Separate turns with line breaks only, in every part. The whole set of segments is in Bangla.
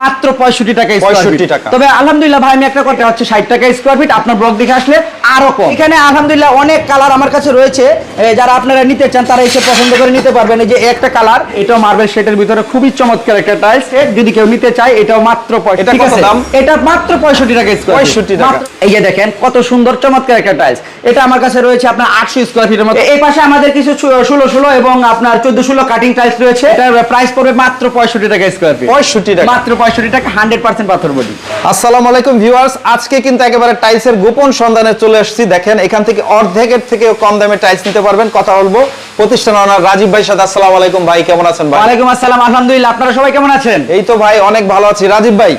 মাত্র পঁয়ষট্টি টাকা স্কোয়ার
65
ফিট।
টাকা।
তবে আলহামদুলিল্লাহ ভাই আমি একটা কথা হচ্ছে ষাট টাকা স্কোয়ার ফিট আপনার ব্লক দেখে আসলে আরও কম এখানে আলহামদুলিল্লাহ অনেক কালার আমার কাছে রয়েছে যারা আপনারা নিতে চান তারা এসে পছন্দ করে নিতে পারবেন এই যে একটা কালার এটাও মার্বেল শেডের ভিতরে খুবই চমৎকার একটা টাইলস যদি কেউ নিতে চায় এটাও মাত্র ঠিক
কত
আছে? এটা মাত্র পঁয়ষট্টি টাকা স্কোয়ার
65 টাকা।
এই যে দেখেন কত সুন্দর চমৎকার একটা টাইলস এটা আমার কাছে রয়েছে আপনার আটশো স্কোয়ার ফিটের মতো এই পাশে আমাদের কিছু ষোলো ষোলো এবং আপনার চোদ্দ ষোলো কাটিং টাইলস রয়েছে এটার প্রাইস পড়বে মাত্র পঁয়ষট্টি টাকা স্কোয়ার ফিট
65 টাকা।
মাত্র পঁয়ষট্টি টাকা হান্ড্রেড পার্সেন্ট পাথর বডি
আসসালামু আলাইকুম ভিউয়ার্স আজকে কিন্তু একেবারে টাইলসের গোপন সন্ধানে চলে এসেছি। দেখেন এখান থেকে অর্ধেকের থেকে কম দামে টাইলস নিতে পারবেন। কথা বলব প্রতিষ্ঠান ওনার রাজীব ভাই সাথে। আসসালামু আলাইকুম ভাই কেমন আছেন ভাই?
ওয়ালাইকুম আসসালাম আলহামদুলিল্লাহ আপনারা সবাই কেমন আছেন?
এই তো ভাই অনেক ভালো আছি। রাজীব ভাই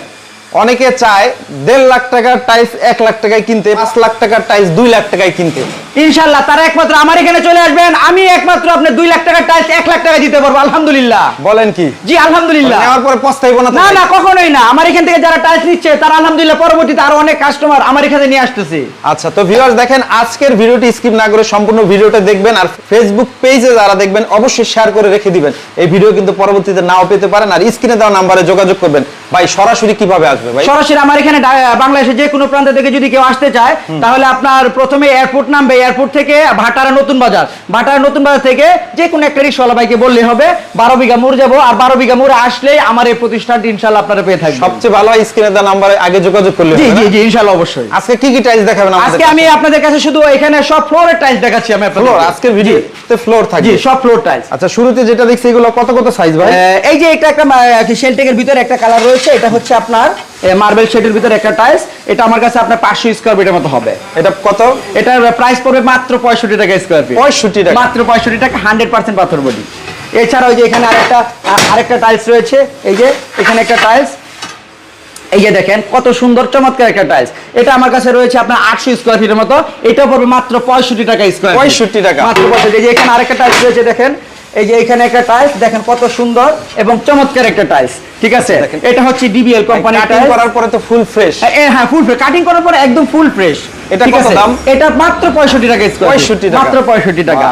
অনেকে চায় দেড় লাখ টাকার টাইলস এক লাখ টাকায় কিনতে পাঁচ লাখ টাকার টাইলস দুই লাখ টাকায় কিনতে।
ইনশাল্লাহ তারা একমাত্র আমার এখানে চলে আসবেন। আমি একমাত্র আপনার দুই লাখ টাকার টাইলস এক লাখ টাকা দিতে পারব আলহামদুলিল্লাহ।
বলেন কি?
জি আলহামদুলিল্লাহ।
নেওয়ার পরে পস্তাইবো না
না না কখনোই না। আমার এখান থেকে যারা টাইলস নিচ্ছে তারা আলহামদুলিল্লাহ পরবর্তীতে আরও অনেক কাস্টমার আমার এখানে নিয়ে আসতেছে।
আচ্ছা তো ভিউয়ার্স দেখেন আজকের ভিডিওটি স্কিপ না করে সম্পূর্ণ ভিডিওটা দেখবেন আর ফেসবুক পেজে যারা দেখবেন অবশ্যই শেয়ার করে রেখে দিবেন। এই ভিডিও কিন্তু পরবর্তীতে নাও পেতে পারেন আর স্ক্রিনে দেওয়া নাম্বারে যোগাযোগ করবেন। ভাই সরাসরি কীভাবে আসবে ভাই?
সরাসরি আমার এখানে বাংলাদেশের যে কোনো প্রান্ত থেকে যদি কেউ আসতে চায় তাহলে আপনার প্রথমে এয়ারপোর্ট নামবে এয়ারপোর্ট থেকে ভাটারা নতুন বাজার। ভাটারা নতুন বাজার থেকে যে কোনো একটা রিক্সাওয়ালা ভাইকে বললে হবে বারো বিঘা মোড় যাব আর বারো বিঘা মোড়ে আসলেই আমার এই প্রতিষ্ঠানটি ইনশাল্লাহ আপনারা পেয়ে থাকবেন।
সবচেয়ে ভালো স্ক্রিনে দেওয়া নাম্বারে আগে যোগাযোগ করলে
জি জি জি ইনশাল্লাহ অবশ্যই।
আজকে কি কি টাইলস দেখাবেন আমাদের
আজকে আমি আপনাদের কাছে শুধু এখানে সব ফ্লোরের টাইলস দেখাচ্ছি আমি আপনাদের
ফ্লোর আজকের ভিডিওতে ফ্লোর
জি
থাকবে।
সব ফ্লোর টাইলস
আচ্ছা শুরুতে যেটা দেখছি এগুলো কত কত সাইজ ভাই?
এই যে এটা একটা শেলটেকের ভিতরে একটা কালার রয়েছে এটা হচ্ছে আপনার মার্বেল শেডের ভিতরে একটা টাইলস এটা আমার কাছে আপনার পাঁচশো স্কোয়ার ফিটের মতো হবে।
এটা কত?
এটার প্রাইস পড়বে মাত্র পঁয়ষট্টি টাকা স্কোয়ার ফিট
65 টাকা।
মাত্র পঁয়ষট্টি টাকা হান্ড্রেড পার্সেন্ট পাথর বডি। এছাড়াও যে এখানে আরেকটা আরেকটা টাইলস রয়েছে। এই যে এখানে একটা টাইলস এই যে দেখেন কত সুন্দর চমৎকার একটা টাইলস এটা আমার কাছে রয়েছে আপনার আটশো স্কোয়ার ফিটের মতো। এটা পড়বে মাত্র পঁয়ষট্টি টাকা স্কোয়ার
65 টাকা।
মাত্র পঁয়ষট্টি। এই যে এখানে আরেকটা টাইলস রয়েছে দেখেন। এই যে এখানে একটা টাইলস দেখেন কত সুন্দর এবং চমৎকার একটা টাইলস ঠিক আছে? এটা হচ্ছে ডিবিএল কোম্পানির
কাটিং করার পরে তো ফুল ফ্রেশ
হ্যাঁ ফুল ফ্রেশ কাটিং করার পরে একদম ফুল ফ্রেশ
এটা কত দাম?
এটা মাত্র পঁয়ষট্টি টাকা স্কোয়ার
65 টাকা।
মাত্র পঁয়ষট্টি টাকা।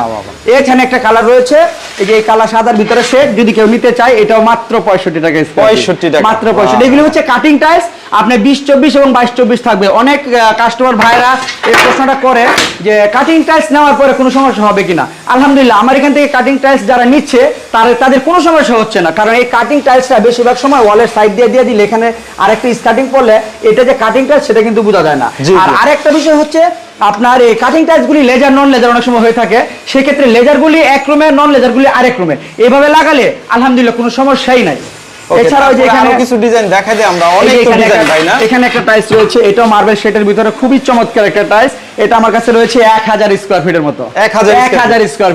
এখানে একটা কালার রয়েছে। এই যে এই কালার সাদার ভিতরে শেড যদি কেউ নিতে চায় এটাও মাত্র পঁয়ষট্টি টাকা square feet।
65 টাকা।
মাত্র পঁয়ষট্টি। এগুলো হচ্ছে কাটিং টাইলস আপনার বিশ চব্বিশ এবং বাইশ চব্বিশ থাকবে। অনেক কাস্টমার ভাইরা এই প্রশ্নটা করে যে কাটিং টাইলস নেওয়ার পরে কোনো সমস্যা হবে কিনা। আলহামদুলিল্লাহ আমার এখান থেকে কাটিং টাইলস যারা নিচ্ছে তাদের তাদের কোনো সমস্যা হচ্ছে না। কারণ এই কাটিং টাইলসটা বেশিরভাগ সময় ওয়ালের সাইড দিয়ে দিয়ে দিলে এখানে আরেকটা স্কার্টিং করলে এটা যে কাটিং টাইলস সেটা কিন্তু বোঝা যায় না। আর আরেকটা বিষয় হচ্ছে আপনার এই কাটিং টাইলসগুলি লেজার নন লেজার অনেক সময় হয়ে থাকে। সেক্ষেত্রে লেজারগুলি এক রুমে নন লেজারগুলি আরেক রুমে এভাবে লাগালে আলহামদুলিল্লাহ কোনো সমস্যাই নাই। এছাড়াও যে
তারপরে
এখানে
কিছু ডিজাইন দেখা যায় আমরা অনেক
যে
তো
এখানে
ডিজাইন
একটা-
ভাই না?
এখানে একটা টাইলস রয়েছে এটাও মার্বেল শেডের ভিতরে খুবই চমৎকার একটা টাইলস এটা আমার কাছে রয়েছে এক হাজার ফিটের মতো।
1000
এক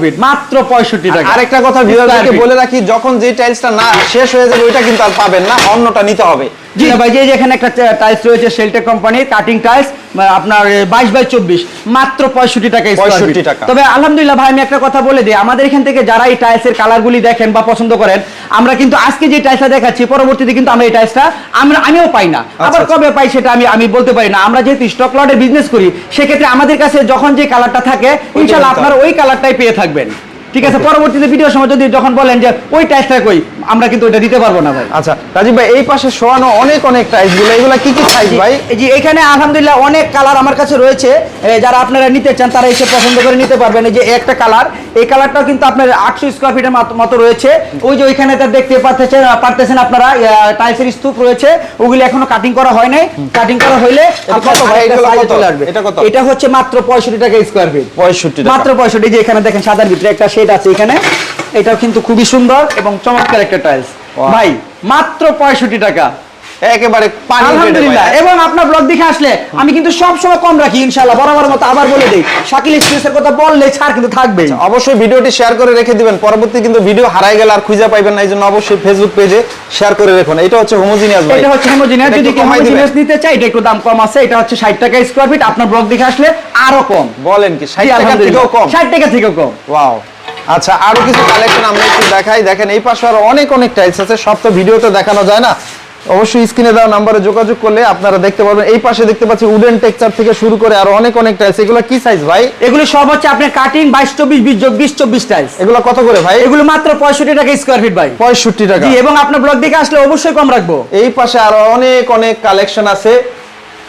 ফিট মাত্র পঁয়ষট্টি টাকা।
আরেকটা কথা ভিউয়ারদেরকে বলে রাখি যখন যে টাইলসটা না শেষ হয়ে যাবে ওইটা কিন্তু আর পাবেন না অন্যটা নিতে হবে।
জি ভাই যে এখানে একটা টাইলস রয়েছে কোম্পানির কাটিং টাইলস আপনার বাইশ বাই চব্বিশ মাত্র পঁয়ষট্টি টাকা square
65
feet।
টাকা।
তবে আলহামদুলিল্লাহ ভাই আমি একটা কথা বলে দিই আমাদের এখান থেকে যারা এই টাইলসের কালারগুলি দেখেন বা পছন্দ করেন আমরা কিন্তু আজকে যে টাইলসটা দেখাচ্ছি পরবর্তীতে কিন্তু আমরা এই টাইলসটা আমরা আমিও পাই না আবার
আচ্ছা।
কবে পাই সেটা আমি আমি বলতে পারি না আমরা যেহেতু স্টক লটের বিজনেস করি সেক্ষেত্রে আমাদের কাছে যখন যে কালারটা থাকে ইনশাল্লাহ আপনার ওই কালারটাই পেয়ে থাকবেন ঠিক আছে পরবর্তীতে ভিডিওর সময় যদি যখন বলেন যে ওই টাইলসটা কই আমরা কিন্তু ওইটা দিতে পারব না ভাই।
আচ্ছা রাজীব ভাই এই পাশে শোয়ানো অনেক অনেক টাইলসগুলো এগুলা কি কি সাইজ ভাই?
এই যে এখানে আলহামদুলিল্লাহ অনেক কালার আমার কাছে রয়েছে। যারা আপনারা নিতে চান তারা এসে পছন্দ করে নিতে পারবেন। এই যে একটা কালার এই কালারটাও কিন্তু আপনার আটশো স্কোয়ার ফিটের মতো রয়েছে। ওই যে ওইখানে তা দেখতে পাচ্ছেন পারতেছেন আপনারা টাইলসের স্তূপ রয়েছে। ওগুলি এখনও কাটিং করা হয় নাই। কাটিং করা হইলে? চলে আসবে?
এটা
হচ্ছে মাত্র পঁয়ষট্টি টাকা স্কোয়ার ফিট
পঁয়ষট্টি
মাত্র পঁয়ষট্টি যে এখানে দেখেন সাদার ভিতরে একটা শেড আছে এখানে। এটাও কিন্তু খুবই সুন্দর এবং চমৎকার একটা টাইলস ভাই মাত্র পঁয়ষট্টি টাকা।
একেবারে পানি
আলহামদুলিল্লাহ। এবং আপনার ব্লগ দেখে আসলে আমি কিন্তু সব সময় কম রাখি ইনশাআল্লাহ। বরাবর মতো আবার বলে দেই শাকিল এক্সপ্রেসের কথা বললে ছাড় কিন্তু থাকবেই।
অবশ্যই ভিডিওটি শেয়ার করে রেখে দিবেন। পরবর্তী কিন্তু ভিডিও হারাই গেলে আর খুঁজে পাইবেন না এই অবশ্যই ফেসবুক পেজে শেয়ার করে রাখুন। এটা হচ্ছে হোমোজিনিয়াস ভাই।
এটা হচ্ছে হোমোজিনিয়াস যদি
একটু
কেউ হোমোজিনিয়াস নিতে চাই এটা একটু দাম কম আছে। এটা হচ্ছে 60 টাকা স্কয়ার ফিট আপনার ব্লগ দেখে আসলে আরও কম।
বলেন কি 60 টাকা থেকেও কম?
60 টাকা থেকেও কম।
ওয়াও আচ্ছা আরও কিছু কালেকশন আমরা একটু দেখাই। দেখেন এই পাশে আরও অনেক অনেক টাইলস আছে সব তো ভিডিওতে দেখানো যায় না। অবশ্যই স্ক্রিনে দেওয়া নাম্বারে যোগাযোগ করলে আপনারা দেখতে পারবেন। এই পাশে দেখতে পাচ্ছি উডেন টেক্সচার থেকে শুরু করে আরও অনেক অনেক টাইলস এগুলো কি সাইজ ভাই?
এগুলো সব হচ্ছে আপনার কাটিং বাইশ চব্বিশ বিশ বিশ চব্বিশ টাইলস
এগুলো কত করে ভাই?
এগুলো মাত্র পঁয়ষট্টি টাকা স্কোয়ার ফিট ভাই।
পঁয়ষট্টি টাকা।
জি এবং আপনার ব্লগ দেখে আসলে অবশ্যই কম রাখব।
এই পাশে আরও অনেক অনেক কালেকশন আছে।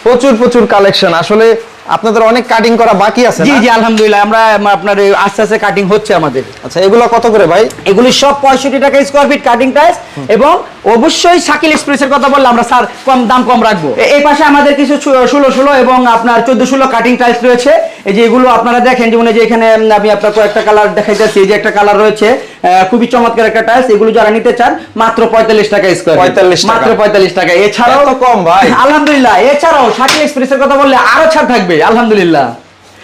প্রচুর প্রচুর কালেকশন আসলে আপনাদের অনেক কাটিং করা বাকি আছে
জি জি আলহামদুলিল্লাহ আমরা আপনার আস্তে আস্তে কাটিং হচ্ছে আমাদের।
আচ্ছা এগুলো কত করে ভাই?
এগুলি সব পঁয়ষট্টি টাকা স্কোয়ার ফিট কাটিং টাইস এবং অবশ্যই শাকিল এক্সপ্রেসের কথা বললে আমরা স্যার কম দাম কম রাখব। এই পাশে আমাদের কিছু ষোলো ষোলো এবং আপনার চোদ্দ ষোলো কাটিং টাইস রয়েছে। এই যে এগুলো আপনারা দেখেন যেমন যে এখানে আমি আপনার কয়েকটা কালার দেখাইতেছি। এই যে একটা কালার রয়েছে খুবই চমৎকার একটা টাইলস এগুলো যারা নিতে চান মাত্র পঁয়তাল্লিশ টাকা স্কোয়ার
পঁয়তাল্লিশ
মাত্র পঁয়তাল্লিশ টাকা। এছাড়াও
কম ভাই।
আলহামদুলিল্লাহ এছাড়াও শাকিল এক্সপ্রেসের কথা বললে আরও ছাড় থাকবে আলহামদুলিল্লাহ।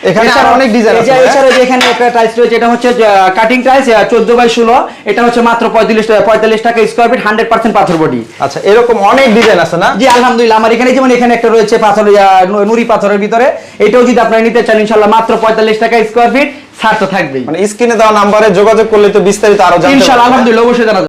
এখানে
আরও
অনেক ডিজাইন আছে
যে- যে এখানে একটা টাইলস রয়েছে এটা হচ্ছে কাটিং টাইলস চোদ্দ বাই ষোলো। এটা হচ্ছে মাত্র পঁয়তাল্লিশ টাকা পঁয়তাল্লিশ টাকা স্কোয়ার ফিট হান্ড্রেড পার্সেন্ট পাথর বডি
আচ্ছা এরকম অনেক ডিজাইন আছে না?
জি আলহামদুলিল্লাহ। আমার এখানে যেমন এখানে একটা রয়েছে পাথর নুরি পাথরের ভিতরে। এটাও যদি আপনারা নিতে চান মাত্র পঁয়তাল্লিশ টাকা স্কোয়ার ফিট ছাড় তো থাকবেই।
মানে স্ক্রিনে দেওয়া নাম্বারে যোগাযোগ করলে তো বিস্তারিত আরও জানতে
আলহামদুলিল্লাহ অবশ্যই জানা।